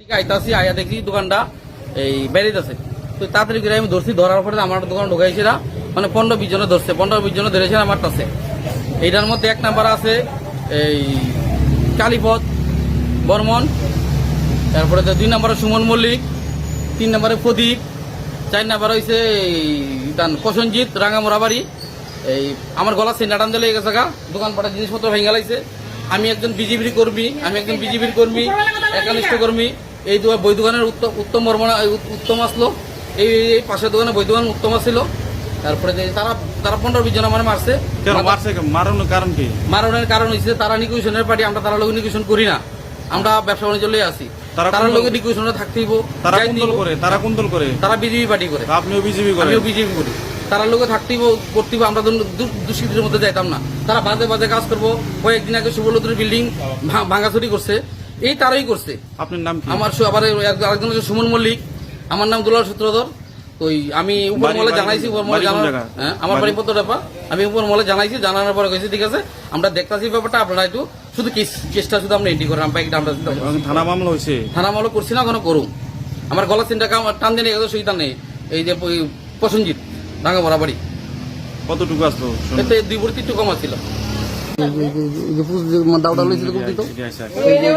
ঠিক আয়া দোকানটা এই তো তাড়াতাড়ি আমি ধরছি, ধরার আমার মানে পনেরো বিশ ধরছে, পনেরো এইটার মধ্যে এক নাম্বার আছে এই কালীপথ বর্মন, তারপরে দুই নম্বরে সুমন মল্লিক, তিন নম্বরে প্রদীপ, চার নাম্বার হয়েছে প্রসঞ্জিৎ রাঙামোড়া বাড়ি এই আমার গলা সেন্টা টান দিলে গেছে গা দোকান পাটা জিনিসপত্র ভেঙে লাইছে। আমি একজন বিজেপির কর্মী আমি একজন বিজেপির কর্মী একানিষ্ঠ কর্মী। এই বই দোকানের উত্তম বর্মনা উত্তম আসলো। এই এই পাশের দোকানে বই দোকান উত্তম আসছিল তারপরে তারা তারা পনেরো বিশ জন মানে মারছে? মারানোর কারণ কি? মারণের কারণ হচ্ছে তারা নিকুশনের পার্টি আমরা তারা লোক নিকুশন করি না। আমরা ব্যবসা বাণিজ্য লয়ে আসি। তারা তারা কোন লোকে দল? নিকুশনে থাকতেইব তারা যাই কোন দল করে? তারা কোন দল করে? তারা বিজেপি পার্টি করে। আপনিও বিজেপি করেন আমিও বিজেপি করি। তারা লোকে থাকতেইব করতেইব আমরা দুষ্কৃতির মধ্যে যাইতাম না। তারা বাজে বাজে কাজ করব। কয়েকদিন আগে সুবলতুর বিল্ডিং ভাঙাচুরি করছে। এই তারাই করছে। আপনার নাম আমার আবার আরেকজন হচ্ছে সুমন মল্লিক। আমার নাম দুলাল সূত্রধর। ওই আমি উপর মহলে জানাইছি উপর জায়গা? হ্যাঁ আমার বাড়ি- বাড়ি পত্র ব্যাপার আমি উপর মহলে জানাইছি জানানোর পরে কইছি ঠিক আছে আমরা দেখতাছি ব্যাপারটা আপনারা একটু শুধু কেস কেসটা শুধু আমরা এন্ট্রি করেন আমরা একটা আমরা থানা মামলা হয়েছে? থানা মামলা করছি না কোনো করুন আমার গলা চিন্তা কাম টান দিয়ে সুইতা নেই। এই যে ওই ডাঙ্গা বরাবরই কতটুকু আসলো এতে দুই ভর্তি একটু কম আসছিল দাউটা লইছিল এই যে-